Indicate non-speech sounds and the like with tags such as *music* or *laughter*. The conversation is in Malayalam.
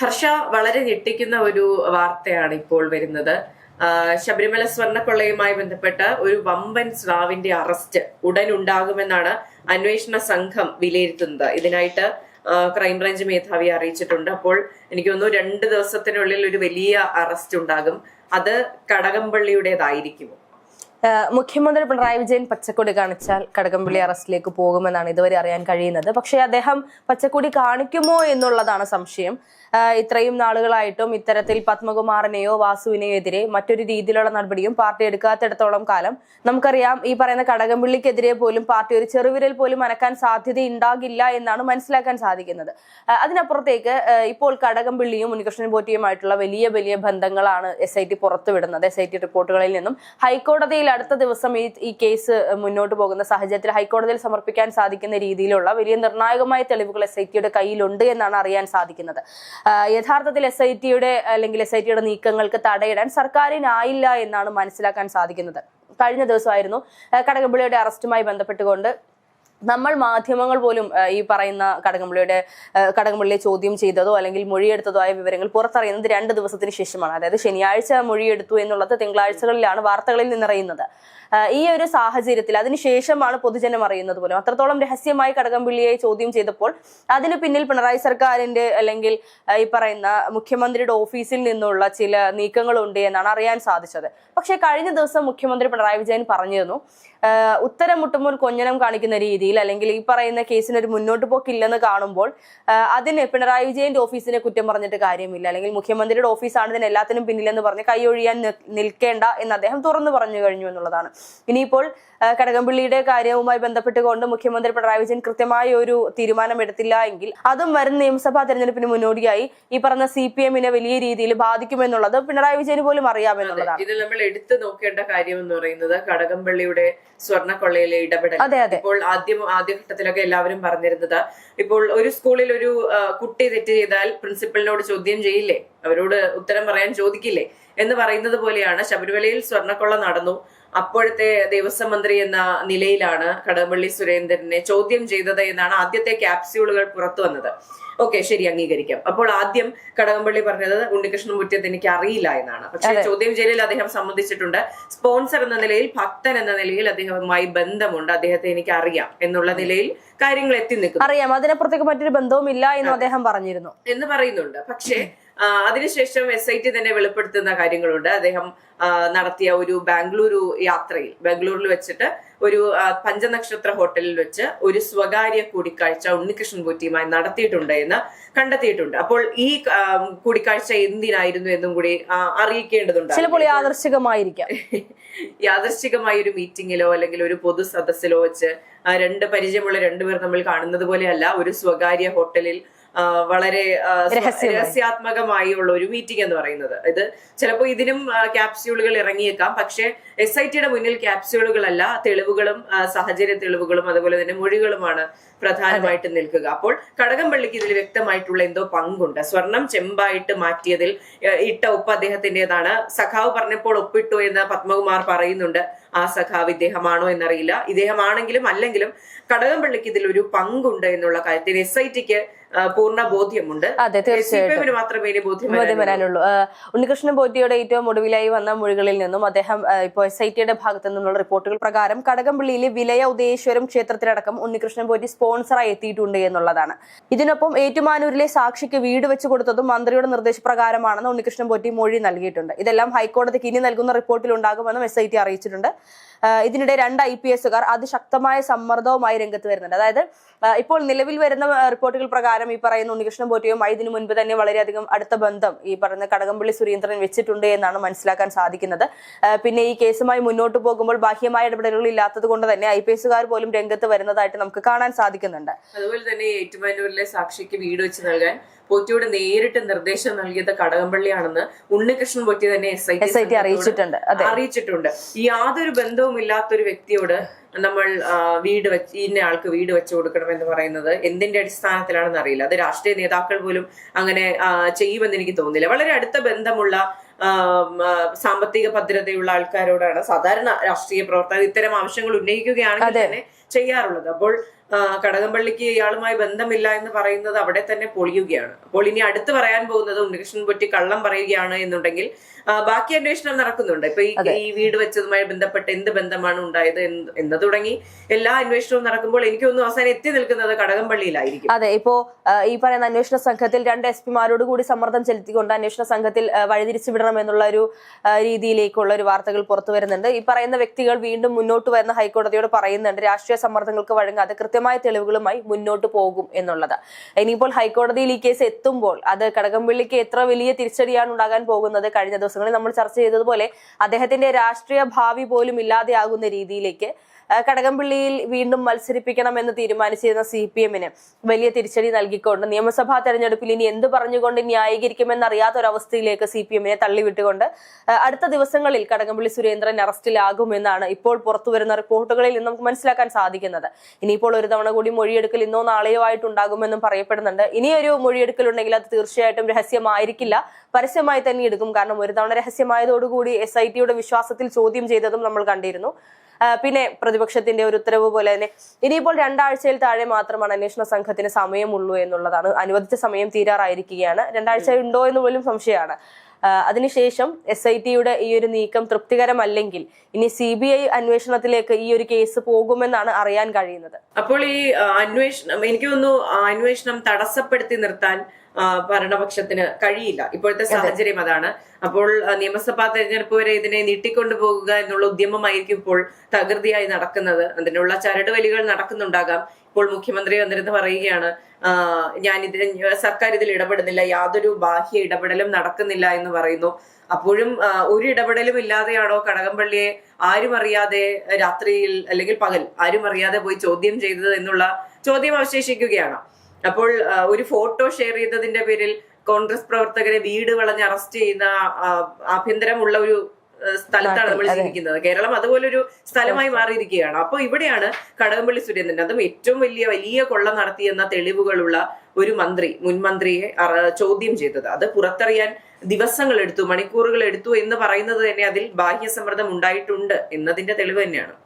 ഹർഷ വളരെ ഞെട്ടിക്കുന്ന ഒരു വാർത്തയാണ് ഇപ്പോൾ വരുന്നത്. ശബരിമല സ്വർണക്കൊള്ളയുമായി ബന്ധപ്പെട്ട് ഒരു വമ്പൻ സ്രാവിന്റെ അറസ്റ്റ് ഉടൻ ഉണ്ടാകുമെന്നാണ് അന്വേഷണ സംഘം വിലയിരുത്തുന്നത്. ഇതിനായിട്ട് ക്രൈംബ്രാഞ്ച് മേധാവി അറിയിച്ചിട്ടുണ്ട്. അപ്പോൾ എനിക്ക് തോന്നുന്നു രണ്ട് ദിവസത്തിനുള്ളിൽ ഒരു വലിയ അറസ്റ്റ് ഉണ്ടാകും. അത് കടകംപള്ളിയുടേതായിരിക്കും ഏഹ് മുഖ്യമന്ത്രി പിണറായി വിജയൻ പച്ചക്കൊടി കാണിച്ചാൽ കടകംപള്ളി അറസ്റ്റിലേക്ക് പോകുമെന്നാണ് ഇതുവരെ അറിയാൻ കഴിയുന്നത്. പക്ഷേ അദ്ദേഹം പച്ചക്കൊടി കാണിക്കുമോ എന്നുള്ളതാണ് സംശയം. ഇത്രയും നാളുകളായിട്ടും ഇത്തരത്തിൽ പത്മകുമാറിനെയോ വാസുവിനെയോ എതിരെ മറ്റൊരു രീതിയിലുള്ള നടപടിയും പാർട്ടി എടുക്കാത്തിടത്തോളം കാലം നമുക്കറിയാം ഈ പറയുന്ന കടകംപള്ളിക്കെതിരെ പോലും പാർട്ടി ഒരു ചെറുവിരൽ പോലും അനക്കാൻ സാധ്യത ഉണ്ടാകില്ല എന്നാണ് മനസ്സിലാക്കാൻ സാധിക്കുന്നത്. അതിനപ്പുറത്തേക്ക് ഇപ്പോൾ കടകംപള്ളിയും ഉണ്ണികൃഷ്ണൻ പോറ്റിയുമായിട്ടുള്ള വലിയ വലിയ ബന്ധങ്ങളാണ് എസ് ഐ ടി പുറത്തുവിടുന്നത്. എസ് ഐ ടി റിപ്പോർട്ടുകളിൽ നിന്നും ഹൈക്കോടതിയിൽ അടുത്ത ദിവസം ഈ ഈ കേസ് മുന്നോട്ട് പോകുന്ന സാഹചര്യത്തിൽ ഹൈക്കോടതിയിൽ സമർപ്പിക്കാൻ സാധിക്കുന്ന രീതിയിലുള്ള വലിയ നിർണായകമായ തെളിവുകൾ എസ് ഐ ടിയുടെ കയ്യിലുണ്ട് എന്നാണ് അറിയാൻ സാധിക്കുന്നത്. യഥാർത്ഥത്തിൽ എസ് ഐ ടിയുടെ അല്ലെങ്കിൽ എസ് ഐ ടിയുടെ നീക്കങ്ങൾക്ക് തടയിടാൻ സർക്കാരിനായില്ല എന്നാണ് മനസ്സിലാക്കാൻ സാധിക്കുന്നത്. കഴിഞ്ഞ ദിവസമായിരുന്നു കടകംപള്ളിയുടെ അറസ്റ്റുമായി ബന്ധപ്പെട്ടുകൊണ്ട് നമ്മൾ മാധ്യമങ്ങൾ പോലും ഈ പറയുന്ന കടകംപള്ളിയുടെ കടകംപള്ളിയെ ചോദ്യം ചെയ്തതോ അല്ലെങ്കിൽ മൊഴിയെടുത്തതോ ആയ വിവരങ്ങൾ പുറത്തറിയുന്നത് രണ്ട് ദിവസത്തിന് ശേഷമാണ്. അതായത് ശനിയാഴ്ച മൊഴിയെടുത്തു എന്നുള്ളത് തിങ്കളാഴ്ചകളിലാണ് വാർത്തകളിൽ നിന്നറിയുന്നത്. ഈ ഒരു സാഹചര്യത്തിൽ അതിനുശേഷമാണ് പൊതുജനം അറിയുന്നത് പോലും. അത്രത്തോളം രഹസ്യമായി കടകംപള്ളിയെ ചോദ്യം ചെയ്തപ്പോൾ അതിന് പിന്നിൽ പിണറായി സർക്കാരിന്റെ അല്ലെങ്കിൽ ഈ പറയുന്ന മുഖ്യമന്ത്രിയുടെ ഓഫീസിൽ നിന്നുള്ള ചില നീക്കങ്ങളുണ്ട് എന്നാണ് അറിയാൻ സാധിച്ചത്. പക്ഷേ കഴിഞ്ഞ ദിവസം മുഖ്യമന്ത്രി പിണറായി വിജയൻ പറഞ്ഞിരുന്നു ഉത്തരം മുട്ടുമ്പോൾ കൊഞ്ഞനം കാണിക്കുന്ന രീതിയിൽ അല്ലെങ്കിൽ ഈ പറയുന്ന കേസിന് ഒരു മുന്നോട്ട് പോക്കില്ലെന്ന് കാണുമ്പോൾ അതിന് പിണറായി വിജയന്റെ ഓഫീസിനെ കുറ്റം പറഞ്ഞിട്ട് കാര്യമില്ല. അല്ലെങ്കിൽ മുഖ്യമന്ത്രിയുടെ ഓഫീസാണ് ഇതിന് എല്ലാത്തിനും പിന്നിലെന്ന് പറഞ്ഞ് കൈയൊഴിയാൻ നിൽക്കേണ്ട എന്ന് അദ്ദേഹം തുറന്നു പറഞ്ഞു കഴിഞ്ഞു എന്നുള്ളതാണ്. ഇനിയിപ്പോൾ കടകംപള്ളിയുടെ കാര്യവുമായി ബന്ധപ്പെട്ടുകൊണ്ട് മുഖ്യമന്ത്രി പിണറായി വിജയൻ കൃത്യമായ ഒരു തീരുമാനം എടുത്തില്ല എങ്കിൽ അതും വരും നിയമസഭാ തെരഞ്ഞെടുപ്പിന് മുന്നോടിയായി ഈ പറഞ്ഞ സി പി എമ്മിനെ വലിയ രീതിയിൽ ബാധിക്കുമെന്നുള്ളത് പിണറായി വിജയന് പോലും അറിയാമെന്നുള്ളതാണ്. ഇതിൽ നമ്മൾ എടുത്തു നോക്കേണ്ട കാര്യം എന്ന് പറയുന്നത് കടകംപള്ളിയുടെ സ്വർണക്കൊള്ളയിലെ ഇടപെടൽ. അതെ അതെ. ഇപ്പോൾ ആദ്യം ആദ്യഘട്ടത്തിലൊക്കെ എല്ലാവരും പറഞ്ഞിരുന്നത് ഇപ്പോൾ ഒരു സ്കൂളിൽ ഒരു കുട്ടി തെറ്റ് ചെയ്താൽ പ്രിൻസിപ്പലിനോട് ചോദ്യം ചെയ്യില്ലേ? അവരോട് ഉത്തരം പറയാൻ ചോദിക്കില്ലേ? എന്ന് പറയുന്നത് പോലെയാണ് ശബരിമലയിൽ സ്വർണക്കൊള്ള നടന്നു. അപ്പോഴത്തെ ദേവസ്വം മന്ത്രി എന്ന നിലയിലാണ് കടകംപള്ളി സുരേന്ദ്രനെ ചോദ്യം ചെയ്തത് എന്നാണ് ആദ്യത്തെ ക്യാപ്സ്യൂളുകൾ പുറത്തു വന്നത്. ഓക്കെ ശരി അംഗീകരിക്കാം. അപ്പോൾ ആദ്യം കടകംപള്ളി പറഞ്ഞത് ഉണ്ണികൃഷ്ണൻ മുറ്റത്ത് എനിക്ക് അറിയില്ല എന്നാണ്. പക്ഷേ ചോദ്യം ചെയ്യലിൽ അദ്ദേഹം സംബന്ധിച്ചിട്ടുണ്ട് സ്പോൺസർ എന്ന നിലയിൽ ഭക്തൻ എന്ന നിലയിൽ അദ്ദേഹവുമായി ബന്ധമുണ്ട്. അദ്ദേഹത്തെ എനിക്ക് അറിയാം എന്നുള്ള നിലയിൽ കാര്യങ്ങൾ എത്തി നിൽക്കും അറിയാം. അതിനപ്പുറത്തേക്ക് മറ്റൊരു ബന്ധവും ഇല്ല എന്ന് അദ്ദേഹം പറഞ്ഞിരുന്നു. എന്ന് പറയുന്നുണ്ട്. പക്ഷേ അതിനുശേഷം എസ് ഐ ടി തന്നെ വെളിപ്പെടുത്തുന്ന കാര്യങ്ങളുണ്ട്. അദ്ദേഹം നടത്തിയ ഒരു ബാംഗ്ലൂരു യാത്രയിൽ ബാംഗ്ലൂരിൽ വെച്ചിട്ട് ഒരു പഞ്ചനക്ഷത്ര ഹോട്ടലിൽ വെച്ച് ഒരു സ്വകാര്യ കൂടിക്കാഴ്ച ഉണ്ണികൃഷ്ണൻ പോറ്റിയുമായി നടത്തിയിട്ടുണ്ട് എന്ന് കണ്ടെത്തിയിട്ടുണ്ട്. അപ്പോൾ ഈ കൂടിക്കാഴ്ച എന്തിനായിരുന്നു എന്നും കൂടി അറിയിക്കേണ്ടതുണ്ട്. ചിലപ്പോൾ യാദർശികമായിരിക്കാം. *laughs* യാദർശികമായ ഒരു മീറ്റിംഗിലോ അല്ലെങ്കിൽ ഒരു പൊതു സദസ്സിലോ വെച്ച് രണ്ട് പരിചയമുള്ള രണ്ടുപേർ നമ്മൾ കാണുന്നത് പോലെയല്ല ഒരു സ്വകാര്യ ഹോട്ടലിൽ വളരെ രഹസ്യാത്മകമായി ഉള്ള രഹസ്യാത്മകമായുള്ള ഒരു മീറ്റിംഗ് എന്ന് പറയുന്നത്. ഇത് ചിലപ്പോൾ ഇതിനും ക്യാപ്സ്യൂളുകൾ ഇറങ്ങിയേക്കാം. പക്ഷേ എസ് ഐ ടിയുടെ മുന്നിൽ ക്യാപ്സ്യൂളുകളല്ല തെളിവുകളും സാഹചര്യ തെളിവുകളും അതുപോലെ തന്നെ മൊഴികളുമാണ് പ്രധാനമായിട്ട് നിൽക്കുക. അപ്പോൾ കടകംപള്ളിക്ക് ഇതിൽ വ്യക്തമായിട്ടുള്ള എന്തോ പങ്കുണ്ട്. സ്വർണം ചെമ്പായിട്ട് മാറ്റിയതിൽ ഇട്ട ഒപ്പ് അദ്ദേഹത്തിന്റെതാണ്. സഖാവ് പറഞ്ഞപ്പോൾ ഒപ്പിട്ടു എന്ന് പത്മകുമാർ പറയുന്നുണ്ട്. ആ സഖാവ് ഇദ്ദേഹമാണോ എന്നറിയില്ല. ഇദ്ദേഹമാണെങ്കിലും അല്ലെങ്കിലും കടകംപള്ളിക്ക് ഇതിൽ ഒരു പങ്കുണ്ട് എന്നുള്ള കാര്യത്തിൽ എസ് ഐ ടിക്ക് പൂർണ ബോധ്യമുണ്ട്. അതെ തീർച്ചയായിട്ടും. മാത്രമേ ബോധ്യം ബോധ്യം വരാനുള്ളൂ. ഉണ്ണികൃഷ്ണൻ ബോധ്യയുടെ ഏറ്റവും ഒടുവിലായി വന്ന മൊഴികളിൽ നിന്നും അദ്ദേഹം ഇപ്പോൾ എസ് ഐ ടിയുടെ ഭാഗത്തു നിന്നുള്ള റിപ്പോർട്ടുകൾ പ്രകാരം കടകംപള്ളിയിലെ വിലയ ഉദയേശ്വരം ക്ഷേത്രത്തിലടക്കം ഉണ്ണികൃഷ്ണൻ പോറ്റി സ്പോൺസറായി എത്തിയിട്ടുണ്ട് എന്നുള്ളതാണ്. ഇതിനൊപ്പം ഏറ്റുമാനൂരിലെ സാക്ഷിക്ക് വീട് വെച്ച് കൊടുത്തതും മന്ത്രിയുടെ നിർദ്ദേശപ്രകാരമാണെന്ന് ഉണ്ണികൃഷ്ണൻ പോറ്റി മൊഴി നൽകിയിട്ടുണ്ട്. ഇതെല്ലാം ഹൈക്കോടതിക്ക് ഇനി നൽകുന്ന റിപ്പോർട്ടിൽ ഉണ്ടാകുമെന്നും എസ് ഐ ടി അറിയിച്ചിട്ടുണ്ട്. ഇതിനിടെ രണ്ട് ഐ പി എസുകാർ അതിശക്തമായ സമ്മർദ്ദവുമായി രംഗത്ത് വരുന്നുണ്ട്. അതായത് ഇപ്പോൾ നിലവിൽ വരുന്ന റിപ്പോർട്ടുകൾ പ്രകാരം ഈ പറയുന്ന ഉണ്ണികൃഷ്ണൻ പോറ്റിയുമായി ഇതിനു മുൻപ് തന്നെ വളരെയധികം അടുത്ത ബന്ധം ഈ പറയുന്ന കടകംപള്ളി സുരേന്ദ്രൻ വെച്ചിട്ടുണ്ട് എന്നാണ് മനസ്സിലാക്കാൻ സാധിക്കുന്നത്. പിന്നെ ഈ കേസുമായി മുന്നോട്ട് പോകുമ്പോൾ ബാഹ്യമായ ഇടപെടലുകൾ ഇല്ലാത്തത് കൊണ്ട് തന്നെ ഐ പി എസുകാർ പോലും രംഗത്ത് വരുന്നതായിട്ട് നമുക്ക് കാണാൻ സാധിക്കുന്നുണ്ട്. അതുപോലെ തന്നെ ഏറ്റുമാനൂരിലെ സാക്ഷിക്ക് വീട് വെച്ച് നൽകാൻ പോറ്റിയോട് നേരിട്ട് നിർദ്ദേശം നൽകിയത് കടകംപള്ളിയാണെന്ന് ഉണ്ണികൃഷ്ണൻ പോറ്റി തന്നെ S I S I T അറിയിച്ചിട്ടുണ്ട്. അറിയിച്ചിട്ടുണ്ട്. യാതൊരു ബന്ധവും ഇല്ലാത്ത ഒരു വ്യക്തിയോട് നമ്മൾ വീട് വെച്ച് ഇന്ന ആൾക്ക് വീട് വെച്ചു കൊടുക്കണം എന്ന് പറയുന്നത് എന്തിന്റെ അടിസ്ഥാനത്തിലാണെന്ന് അറിയില്ല. അത് രാഷ്ട്രീയ നേതാക്കൾ പോലും അങ്ങനെ ചെയ്യുമെന്ന് എനിക്ക് തോന്നുന്നില്ല. വളരെ അടുത്ത ബന്ധമുള്ള സാമ്പത്തിക ഭദ്രതയുള്ള ആൾക്കാരോടാണ് സാധാരണ രാഷ്ട്രീയ പ്രവർത്തകർ ഇത്തരം ആവശ്യങ്ങൾ ഉന്നയിക്കുകയാണെങ്കിൽ തന്നെ ചെയ്യാറുള്ളത്. അപ്പോൾ കടകംപള്ളിക്ക് ഇയാളുമായി ബന്ധമില്ല എന്ന് പറയുന്നത് അവിടെ തന്നെ പൊളിയുകയാണ്. അപ്പോൾ ഇനി അടുത്ത് പറയാൻ പോകുന്നത് ഉണ്ണികൃഷ്ണൻ പൊറ്റി കള്ളം പറയുകയാണ് എന്നുണ്ടെങ്കിൽ ബാക്കി അന്വേഷണം നടക്കുന്നുണ്ട്. ഇപ്പൊ ഈ വീട് വെച്ചതുമായി ബന്ധപ്പെട്ട് എന്ത് ബന്ധമാണ് ഉണ്ടായത് എന്ന് തുടങ്ങി എല്ലാ അന്വേഷണവും നടക്കുമ്പോൾ എനിക്ക് തോന്നുന്നു അവസാനം എത്തി നിൽക്കുന്നത് കടകംപള്ളിയിലായിരിക്കും. അതെ ഇപ്പോ ഈ പറയുന്ന അന്വേഷണ സംഘത്തിൽ രണ്ട് എസ് പിമാരോട് കൂടി സമ്മർദ്ദം ചെലുത്തിക്കൊണ്ട് അന്വേഷണ സംഘത്തിൽ വഴിതിരിച്ചു വിടണം എന്നുള്ള ഒരു രീതിയിലേക്കുള്ള ഒരു വാർത്തകൾ പുറത്തു വരുന്നുണ്ട്. ഈ പറയുന്ന വ്യക്തികൾ വീണ്ടും മുന്നോട്ട് വരുന്ന ഹൈക്കോടതിയോട് പറയുന്നുണ്ട്. രാഷ്ട്രീയ സമ്മർദ്ദങ്ങൾക്ക് വഴങ്ങാതെ കൃത്യമായ തെളിവുകളുമായി മുന്നോട്ട് പോകും എന്നുള്ളത്. ഇനിയിപ്പോൾ ഹൈക്കോടതിയിൽ ഈ കേസ് എത്തുമ്പോൾ അത് കടകംപള്ളിക്ക് എത്ര വലിയ തിരിച്ചടിയാണ് ഉണ്ടാകാൻ പോകുന്നത്? കഴിഞ്ഞ ദിവസങ്ങളിൽ നമ്മൾ ചർച്ച ചെയ്തതുപോലെ അദ്ദേഹത്തിന്റെ രാഷ്ട്രീയ ഭാവി പോലും ഇല്ലാതെയാകുന്ന രീതിയിലേക്ക് കടകംപള്ളിയിൽ വീണ്ടും മത്സരിപ്പിക്കണമെന്ന് തീരുമാനിച്ചിരുന്ന സി പി എമ്മിന് വലിയ തിരിച്ചടി നൽകിക്കൊണ്ട് നിയമസഭാ തെരഞ്ഞെടുപ്പിൽ ഇനി എന്ത് പറഞ്ഞുകൊണ്ട് ന്യായീകരിക്കുമെന്നറിയാത്ത ഒരവസ്ഥയിലേക്ക് സി പി എമ്മിനെ തള്ളിവിട്ടുകൊണ്ട് അടുത്ത ദിവസങ്ങളിൽ കടകംപള്ളി സുരേന്ദ്രൻ അറസ്റ്റിലാകുമെന്നാണ് ഇപ്പോൾ പുറത്തുവരുന്ന റിപ്പോർട്ടുകളിൽ നിന്ന് നമുക്ക് മനസ്സിലാക്കാൻ സാധിക്കുന്നത്. ഇനിയിപ്പോൾ ഒരു തവണ കൂടി മൊഴിയെടുക്കൽ ഇന്നോ നാളെയോ ആയിട്ടുണ്ടാകുമെന്നും പറയപ്പെടുന്നുണ്ട്. ഇനിയൊരു മൊഴിയെടുക്കൽ ഉണ്ടെങ്കിൽ അത് തീർച്ചയായിട്ടും രഹസ്യമായിരിക്കില്ല. പരസ്യമായി തന്നെ എടുക്കും. കാരണം ഒരു തവണ രഹസ്യമായതോടുകൂടി എസ് ഐ ടിയുടെ വിശ്വാസത്തിൽ ചോദ്യം ചെയ്തതും നമ്മൾ കണ്ടിരുന്നു. പിന്നെ പ്രതിപക്ഷത്തിന്റെ ഒരു ഉത്തരവ് പോലെ തന്നെ ഇനിയിപ്പോൾ രണ്ടാഴ്ചയിൽ താഴെ മാത്രമാണ് അന്വേഷണ സംഘത്തിന് സമയമുള്ളൂ എന്നുള്ളതാണ്. അനുവദിച്ച സമയം തീരാറായിരിക്കുകയാണ്. രണ്ടാഴ്ച ഉണ്ടോ എന്ന് പോലും സംശയമാണ്. അതിനുശേഷം എസ് ഐ ടിയുടെ ഈ ഒരു നീക്കം തൃപ്തികരമല്ലെങ്കിൽ ഇനി സി ബി ഐ അന്വേഷണത്തിലേക്ക് ഈ ഒരു കേസ് പോകുമെന്നാണ് അറിയാൻ കഴിയുന്നത്. അപ്പോൾ ഈ അന്വേഷണം എനിക്ക് തോന്നുന്നു അന്വേഷണം തടസ്സപ്പെടുത്തി നിർത്താൻ ഭരണപക്ഷത്തിന് കഴിയില്ല. ഇപ്പോഴത്തെ സാഹചര്യം അതാണ്. അപ്പോൾ നിയമസഭാ തെരഞ്ഞെടുപ്പ് വരെ ഇതിനെ നീട്ടിക്കൊണ്ടു പോകുക എന്നുള്ള ഉദ്യമമായിരിക്കും ഇപ്പോൾ തകൃതിയായി നടക്കുന്നത്. അതിനുള്ള ചരടുവലികൾ നടക്കുന്നുണ്ടാകാം. ഇപ്പോൾ മുഖ്യമന്ത്രി വന്നിരുന്ന് പറയുകയാണ് ഞാൻ ഇതിൽ സർക്കാർ ഇതിൽ ഇടപെടുന്നില്ല. യാതൊരു ബാഹ്യ ഇടപെടലും നടക്കുന്നില്ല എന്ന് പറയുന്നു. അപ്പോഴും ഒരു ഇടപെടലും ഇല്ലാതെയാണോ കടകംപള്ളിയെ ആരും അറിയാതെ രാത്രിയിൽ അല്ലെങ്കിൽ പകൽ ആരും അറിയാതെ പോയി ചോദ്യം ചെയ്തത് എന്നുള്ള ചോദ്യം അവശേഷിക്കുകയാണ്. അപ്പോൾ ഒരു ഫോട്ടോ ഷെയർ ചെയ്തതിന്റെ പേരിൽ കോൺഗ്രസ് പ്രവർത്തകരെ വീട് വളഞ്ഞ് അറസ്റ്റ് ചെയ്യുന്ന ആഭ്യന്തരമുള്ള ഒരു സ്ഥലത്താണ് നമ്മൾ ജീവിക്കുന്നത്. കേരളം അതുപോലൊരു സ്ഥലമായി മാറിയിരിക്കുകയാണ്. അപ്പൊ ഇവിടെയാണ് കടകംപള്ളി സുരേന്ദ്രൻ അതും ഏറ്റവും വലിയ വലിയ കൊള്ള നടത്തിയെന്ന തെളിവുകളുള്ള ഒരു മന്ത്രി മുൻമന്ത്രിയെ ചോദ്യം ചെയ്തത്. അത് പുറത്തറിയാൻ ദിവസങ്ങൾ എടുത്തു മണിക്കൂറുകൾ എടുത്തു എന്ന് പറയുന്നത് തന്നെ അതിൽ ബാഹ്യ സമ്മർദ്ദം ഉണ്ടായിട്ടുണ്ട് എന്നതിന്റെ തെളിവ് തന്നെയാണ്.